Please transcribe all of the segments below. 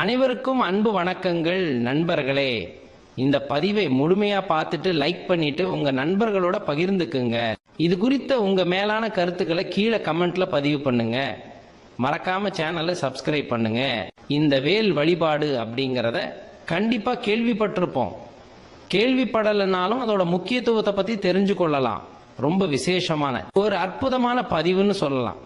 அனைவருக்கும் அன்பு வணக்கங்கள் நண்பர்களே. இந்த பதிவை முழுமையா பார்த்துட்டு லைக் பண்ணிட்டு உங்க நண்பர்களோட பகிர்ந்துக்குங்க. இது குறித்த உங்க மேலான கருத்துக்களை கீழே கமெண்ட்ல பதிவு பண்ணுங்க. மறக்காம சேனலை சப்ஸ்கிரைப் பண்ணுங்க. இந்த வேல் வழிபாடு அப்படிங்கிறத கண்டிப்பா கேள்விப்பட்டிருப்போம். கேள்விப்படலைனாலும் அதோட முக்கியத்துவத்தை பத்தி தெரிஞ்சு கொள்ளலாம். ரொம்ப விசேஷமான ஒரு அற்புதமான பதிவுன்னு சொல்லலாம்.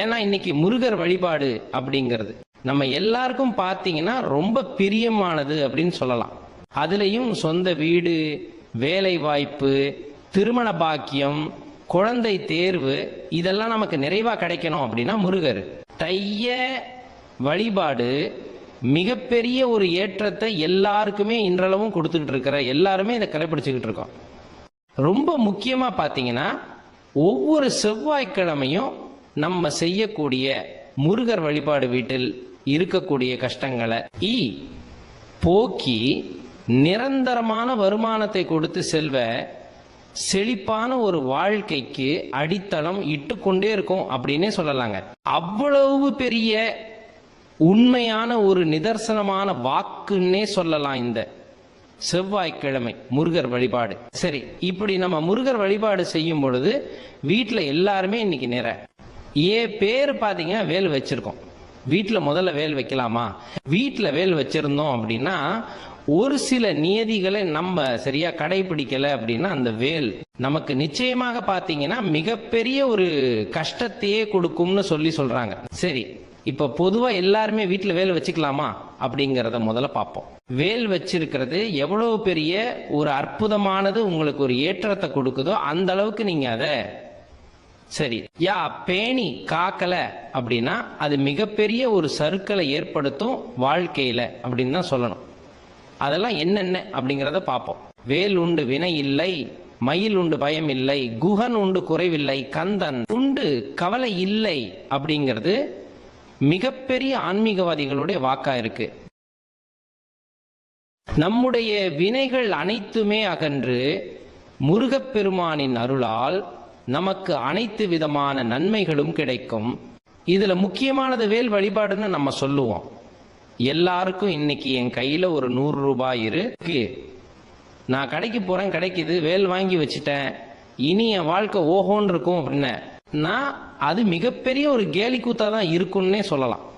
ஏன்னா இன்னைக்கு முருகர் வழிபாடு அப்படிங்கிறது. நம்ம எல்லாருக்கும் பார்த்தீங்கன்னா ரொம்ப பிரியமானது அப்படின்னு சொல்லலாம். அதுலேயும் சொந்த வீடு வேலை வாய்ப்பு திருமண பாக்கியம் குழந்தை தேர்வு இதெல்லாம் நமக்கு நிறைவாக கிடைக்கணும் அப்படின்னா முருகர். தைய வழிபாடு மிகப்பெரிய ஒரு ஏற்றத்தை எல்லாருக்குமே இன்றளவும் கொடுத்துக்கிட்டு இருக்கிற எல்லாருமே இதை கடைபிடிச்சுக்கிட்டு இருக்கோம். ரொம்ப முக்கியமாக பார்த்தீங்கன்னா ஒவ்வொரு செவ்வாய்க்கிழமையும் நம்ம செய்யக்கூடிய முருகர் வழிபாடு வீட்டில் இருக்கக்கூடிய கஷ்டங்களை ஈ போக்கி நிரந்தரமான வருமானத்தை கொடுத்து செல்வ செழிப்பான ஒரு வாழ்க்கைக்கு அடித்தளம் இட்டுக்கொண்டே இருக்கும் அப்படின்னே சொல்லலாங்க. அவ்வளவு பெரிய உண்மையான ஒரு நிதர்சனமான வாக்குன்னே சொல்லலாம் இந்த செவ்வாய்க்கிழமை முருகர் வழிபாடு. சரி இப்படி நம்ம முருகர் வழிபாடு செய்யும் பொழுது வீட்டில் எல்லாருமே இன்னைக்கு நிற. ஏ பேர் பார்த்தீங்கன்னா வேல் வச்சிருக்கோம். வீட்டில் முதல்ல வேல் வைக்கலாமா? வீட்டில் வேல் வச்சிருந்தோம் அப்படின்னா ஒரு சில நியதிகளை நம்ம சரியா கடைபிடிக்கல அப்படின்னா அந்த வேல் நமக்கு நிச்சயமாக பார்த்தீங்கன்னா மிகப்பெரிய ஒரு கஷ்டத்தையே கொடுக்கும்னு சொல்லி சொல்றாங்க. சரி இப்ப பொதுவா எல்லாருமே வீட்டுல வேல் வச்சுக்கலாமா? அப்படிங்கறத முதல்ல பார்ப்போம். வேல் வச்சிருக்கிறது எவ்வளவு பெரிய ஒரு அற்புதமானது உங்களுக்கு ஒரு ஏற்றத்தை கொடுக்குதோ அந்த அளவுக்கு நீங்க அதை சரி. யா பேணி காக்கல அப்படின்னா அது மிகப்பெரிய ஒரு சறுக்கலை ஏற்படுத்தும் வாழ்க்கையில அப்படின்னு தான் சொல்லணும். அதெல்லாம் என்னென்ன அப்படிங்கிறத பார்ப்போம். வேல் உண்டு வினை இல்லை மயில் உண்டு பயம் இல்லை குகன் உண்டு குறைவில்லை கந்தன் உண்டு கவலை இல்லை அப்படிங்கிறது மிகப்பெரிய ஆன்மீகவாதிகளுடைய வாக்கா இருக்கு. நம்முடைய வினைகள் அனைத்துமே அகன்று முருகப்பெருமானின் அருளால் நமக்கு அனைத்து விதமான நன்மைகளும் கிடைக்கும். இதுல முக்கியமானது வேல் வழிபாடுன்னு நம்ம சொல்லுவோம். எல்லாருக்கும் இன்னைக்கு என் கையில ஒரு நூறு ரூபாய் இருக்கு. நான் கடைக்கு போறேன் கிடைக்குது வேல் வாங்கி வச்சுட்டேன். இனி என் வாழ்க்கை ஓஹோன்னு இருக்கும் அப்படின்னு. நான் அது மிகப்பெரிய ஒரு கேலி கூத்தா தான் இருக்கும்னே சொல்லலாம்.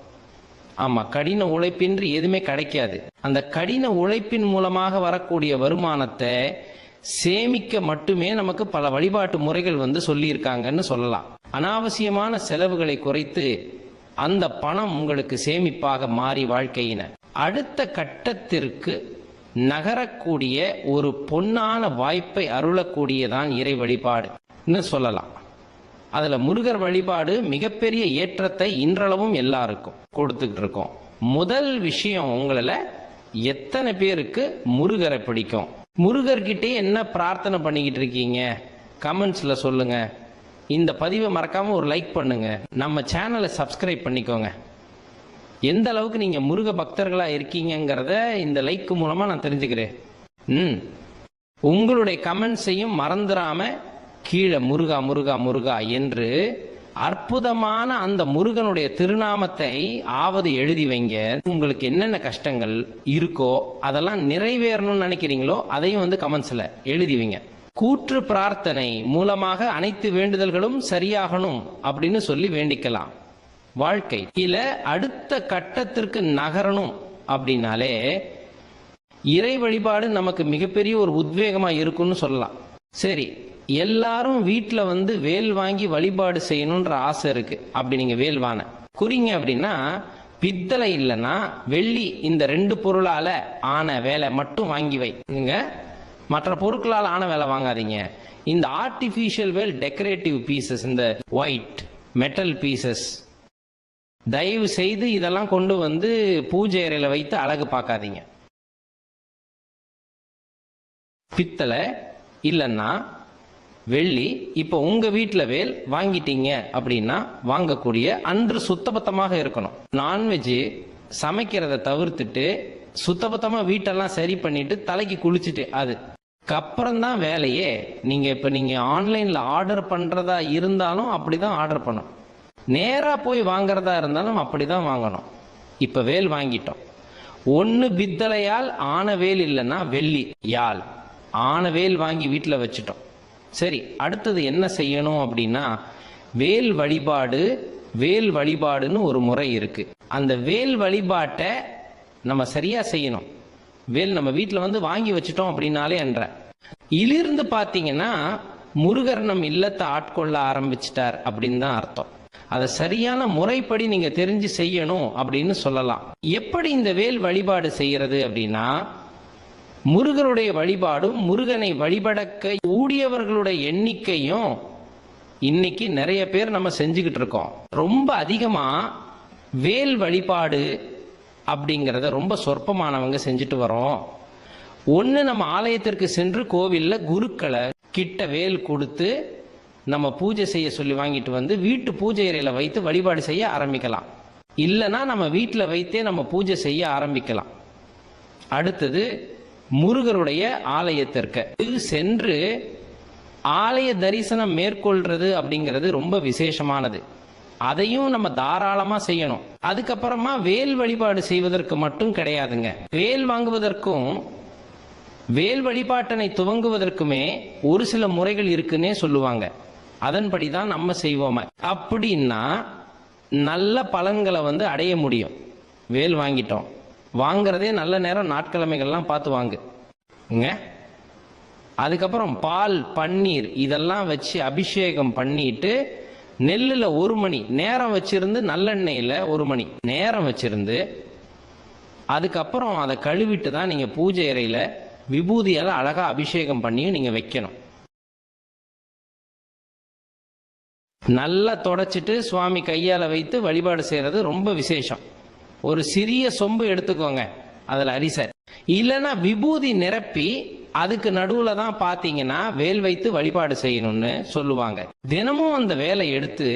ஆமா கடின உழைப்பின்றி எதுவுமே கிடைக்காது. அந்த கடின உழைப்பின் மூலமாக வரக்கூடிய வருமானத்தை சேமிக்க மட்டுமே நமக்கு பல வழிபாட்டு முறைகள் வந்து சொல்லியிருக்காங்கன்னு சொல்லலாம். அனாவசியமான செலவுகளை குறைத்து அந்த பணம் உங்களுக்கு சேமிப்பாக மாறி வாழ்க்கையின. அடுத்த கட்டத்திற்கு நகரக்கூடிய ஒரு பொன்னான வாய்ப்பை அருளக்கூடியதான் இறை வழிபாடுன்னு சொல்லலாம். அதுல முருகர் வழிபாடு மிகப்பெரிய ஏற்றத்தை இன்றளவும் எல்லாருக்கும் கொடுத்துக்கிட்டு இருக்கோம் முதல் விஷயம் உங்களில் எத்தனை பேருக்கு முருகரை பிடிக்கும்? முருகர்கிட்டே என்ன பிரார்த்தனை பண்ணிக்கிட்டு இருக்கீங்க? கமெண்ட்ஸில் சொல்லுங்க. இந்த பதிவை மறக்காமல் ஒரு லைக் பண்ணுங்க. நம்ம சேனலை சப்ஸ்கிரைப் பண்ணிக்கோங்க. எந்த அளவுக்கு நீங்கள் முருக பக்தர்களாக இருக்கீங்கங்கிறத இந்த லைக் மூலமாக நான் தெரிஞ்சுக்கிறேன். ம். உங்களுடைய கமெண்ட்ஸையும் மறந்துடாமல் கீழே முருகா முருகா முருகா என்று அற்புதமான அந்த முருகனுடைய திருநாமத்தை ஆவது எழுதி வைங்க. உங்களுக்கு என்னென்ன கஷ்டங்கள் இருக்கோ அதெல்லாம் நிறைவேறணும்னு நினைக்கிறீங்களோ அதையும் வந்து கமெண்ட்ஸ்ல எழுதி வைங்க. கூற்று பிரார்த்தனை மூலமாக அனைத்து வேண்டுதல்களும் சரியாகணும் அப்படின்னு சொல்லி வேண்டிக்கலாம். வாழ்க்கை. இல்ல அடுத்த கட்டத்திற்கு நகரணும் அப்படின்னாலே இறை வழிபாடு நமக்கு மிகப்பெரிய ஒரு உத்வேகமா இருக்கும்னு சொல்லலாம். சரி எல்லாரும் வீட்டில் வந்து வேல் வாங்கி வழிபாடு செய்யணுன்ற ஆசை இருக்கு. அப்படி நீங்க வேல் வாங்க. குறிங்க அப்படின்னா பித்தளை இல்லைன்னா வெள்ளி இந்த ரெண்டு பொருளால ஆன வேலை மட்டும் வாங்கி வைங்க மற்ற பொருட்களால் ஆன வேலை வாங்காதீங்க. இந்த ஆர்டிபிஷியல் வேல் டெக்கரேட்டிவ் பீசஸ் இந்த ஒயிட் மெட்டல் பீசஸ் தயவு செய்து இதெல்லாம் கொண்டு வந்து பூஜை அறையில வைத்து அழகு பார்க்காதீங்க. பித்தளை இல்லைன்னா வெள்ளி இப்போ உங்க வீட்டில் வேல் வாங்கிட்டீங்க அப்படின்னா வாங்கக்கூடிய அன்று சுத்தபத்தமாக இருக்கணும். நான்வெஜ் சமைக்கிறத தவிர்த்துட்டு சுத்தபத்தமா வீட்டெல்லாம் சரி பண்ணிட்டு தலைக்கு குளிச்சுட்டு அது. அப்புறம் தான் வேலையே. நீங்க இப்ப நீங்க ஆன்லைன்ல ஆர்டர் பண்றதா இருந்தாலும் அப்படிதான் ஆர்டர் பண்ணும் நேரா போய் வாங்குறதா இருந்தாலும் அப்படிதான் வாங்கணும். இப்ப வேல் வாங்கிட்டோம். ஒன்னு பித்தளையால் ஆன வேல் இல்லைன்னா வெள்ளி யாழ். ஆன வேல் வாங்கி வீட்டில் வச்சுட்டோம். சரி அடுத்தது என்ன செய்யணும் அப்படின்னா வேல் வழிபாடு வேல் வழிபாடுன்னு ஒரு முறை இருக்கு. அந்த வேல் வழிபாட்டை நம்ம சரியா செய்யணும். வேல் நம்ம வீட்டில் வந்து வாங்கி வச்சுட்டோம் அப்படின்னாலே என்ற. இலிருந்து பார்த்தீங்கன்னா முருகர் நம் இல்லத்தை ஆட்கொள்ள ஆரம்பிச்சிட்டார் அப்படின்னு தான் அர்த்தம். அதை சரியான முறைப்படி நீங்க தெரிஞ்சு செய்யணும் அப்படின்னு சொல்லலாம். எப்படி இந்த வேல் வழிபாடு செய்யறது அப்படின்னா முருகனுடைய வழிபாடும் முருகனை வழிபடக்க கூடியவர்களுடைய எண்ணிக்கையும் இன்னைக்கு நிறைய பேர் நம்ம செஞ்சுக்கிட்டு இருக்கோம். ரொம்ப அதிகமா வேல் வழிபாடு அப்படிங்கிறத ரொம்ப சொற்பமானவங்க செஞ்சுட்டு வரோம். ஒன்று நம்ம ஆலயத்திற்கு சென்று கோவிலில் குருக்களை கிட்ட வேல் கொடுத்து நம்ம பூஜை செய்ய சொல்லி வாங்கிட்டு வந்து வீட்டு பூஜை அறையில் வைத்து வழிபாடு செய்ய ஆரம்பிக்கலாம். இல்லைன்னா நம்ம வீட்டில் வைத்தே நம்ம பூஜை செய்ய ஆரம்பிக்கலாம். அடுத்தது முருகருடைய ஆலயத்திற்கு. இது சென்று ஆலய தரிசனம் மேற்கொள்றது அப்படிங்கிறது ரொம்ப விசேஷமானது. அதையும் நம்ம தாராளமா செய்யணும். அதுக்கப்புறமா வேல் வழிபாடு செய்வதற்கு மட்டும் கிடையாதுங்க. வேல் வாங்குவதற்கும் வேல் வழிபாட்டனை துவங்குவதற்குமே ஒரு சில முறைகள் இருக்குன்னே சொல்லுவாங்க. அதன்படி தான் நம்ம செய்வோம. அப்படின்னா நல்ல பலன்களை வந்து அடைய முடியும். வேல் வாங்கிட்டோம். வாங்குறதே நல்ல நேரம் நாட்கிழமைகள்லாம் பார்த்து வாங்குங்க அதுக்கப்புறம் பால் பன்னீர் இதெல்லாம் வச்சு அபிஷேகம் பண்ணிட்டு நெல்லில் ஒரு மணி நேரம் வச்சிருந்து நல்லெண்ணெயில் ஒரு மணி நேரம் வச்சிருந்து அதுக்கப்புறம் அதை கழுவிட்டு தான் நீங்கள் பூஜை அறையில் விபூதியால் அழகாக அபிஷேகம் பண்ணியும் நீங்கள் வைக்கணும். நல்லா தொடச்சிட்டு சுவாமி கையால் வைத்து வழிபாடு செய்கிறது ரொம்ப விசேஷம். ஒரு சிறிய சொம்பு எடுத்துக்கோங்க அதில் அரிசர் இல்லைன்னா விபூதி நிரப்பி அதுக்கு நடுவுல தான் பாத்தீங்கன்னா வேல் வைத்து வழிபாடு செய்யணும்னு சொல்லுவாங்க. தினமும் அந்த வேலை எடுத்து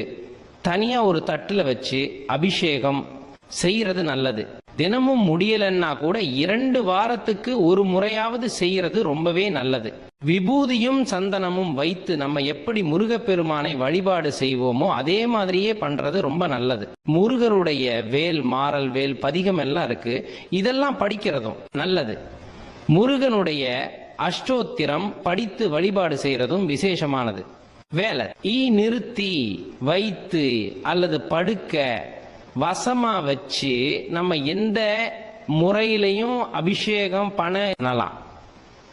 தனியா ஒரு தட்டுல வச்சு அபிஷேகம் செய்யறது நல்லது. தினமும் முடியலன்னா கூட இரண்டு வாரத்துக்கு ஒரு முறையாவது செய்யறது ரொம்பவே நல்லது. விபூதியும் சந்தனமும் வைத்து நம்ம எப்படி முருகப்பெருமானை வழிபாடு செய்வோமோ அதே மாதிரியே பண்றது ரொம்ப நல்லது. முருகருடைய வேல் மாறல் வேல் பதிகம் எல்லாம் இருக்கு. இதெல்லாம் படிக்கிறதும் நல்லது. முருகனுடைய அஷ்டோத்திரம் படித்து வழிபாடு செய்யறதும் விசேஷமானது. வேலை. ஈ நிறுத்தி வைத்து அல்லது படுக்க வசமா வச்சு நம்ம எந்த முறையிலையும் அபிஷேகம் பண்ணலாம்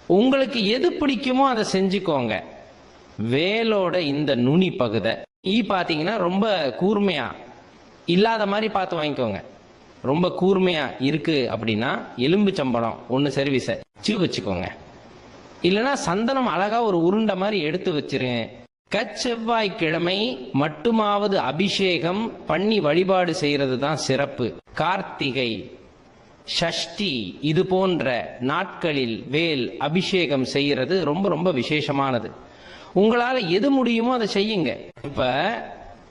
உங்களுக்கு எது பிடிக்குமோ அதை செஞ்சுக்கோங்க. வேலோட இந்த நுனி பகுதை. ஈ பார்த்தீங்கன்னா ரொம்ப கூர்மையா இல்லாத மாதிரி பார்த்து வாங்கிக்கோங்க. ரொம்ப கூர்மையா இருக்கு அப்படின்னா எலும்பு சம்பளம் ஒன்று சர்வீஸை வச்சு வச்சுக்கோங்க. இல்லைன்னா சந்தனம் அழகா ஒரு உருண்டை மாதிரி எடுத்து வச்சிருங்க. கச்செவ்வாய்க்கிழமை மட்டுமாவது அபிஷேகம் பண்ணி வழிபாடு செய்யறது தான் சிறப்பு. கார்த்திகை ஷஷ்டி இது போன்ற நாட்களில் வேல் அபிஷேகம் செய்யறது ரொம்ப ரொம்ப விசேஷமானது. உங்களால எது முடியுமோ அதை செய்யுங்க. இப்ப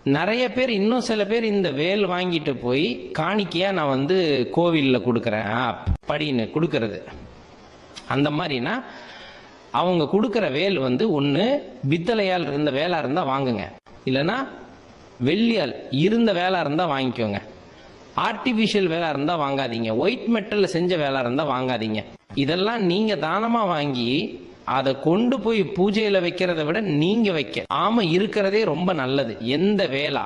நிறைய பேர் இன்னும் சில பேர் இந்த வேல் வாங்கிட்டு போய் காணிக்கையா நான் வந்து கோவில்ல கொடுக்கறேன் படின்னு கொடுக்கறது. அந்த மாதிரினா அவங்க கொடுக்குற வேல் வந்து ஒன்று பித்தளையால் இருந்த வேலா இருந்தால் வாங்குங்க. இல்லைன்னா வெள்ளியால் இருந்த வேலா இருந்தால் வாங்கிக்கோங்க. ஆர்டிஃபிஷியல் வேலா இருந்தால் வாங்காதீங்க. ஒயிட் மெட்டலில் செஞ்ச வேலா இருந்தால் வாங்காதீங்க. இதெல்லாம் நீங்கள் தானமாக வாங்கி அதை கொண்டு போய் பூஜையில் வைக்கிறத விட நீங்கள் வைக்க. ஆமாம் இருக்கிறதே ரொம்ப நல்லது. எந்த வேலா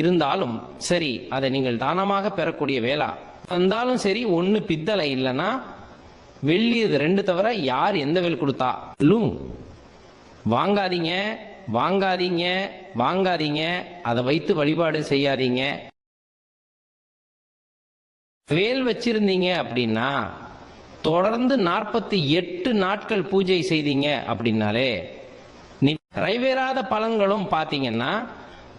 இருந்தாலும் சரி அதை நீங்கள் தானமாக பெறக்கூடிய வேலா. வந்தாலும் சரி ஒன்று பித்தளை இல்லைன்னா வெள்ளி இது ரெண்டு தவிர யார் எந்த வேல் கொடுத்தா? லூம். வாங்காதீங்க வாங்காதீங்க வாங்காதீங்க. அதை வைத்து வழிபாடு செய்யாதீங்க. வேல் வச்சிருந்தீங்க அப்படின்னா தொடர்ந்து நாற்பத்தி எட்டு நாட்கள் பூஜை செய்தீங்க அப்படின்னாலே நி- நிறைவேறாத பலன்களும் பார்த்தீங்கன்னா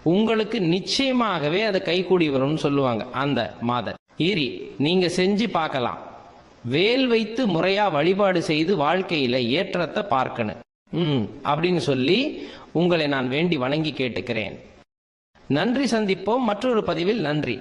உங்களுக்கு நிச்சயமாகவே அது கைகூடி வரும்னு சொல்லுவாங்க அந்த மாதர். ஈரி நீங்க செஞ்சு பார்க்கலாம். வேல் வைத்து முறையா வழிபாடு செய்து வாழ்க்கையில ஏற்றத்தை பார்க்கணும். ம் அப்படின்னு சொல்லி உங்களை நான் வேண்டி வணங்கி கேட்டுக்கிறேன். நன்றி சந்திப்போம். மற்றொரு பதிவில் நன்றி.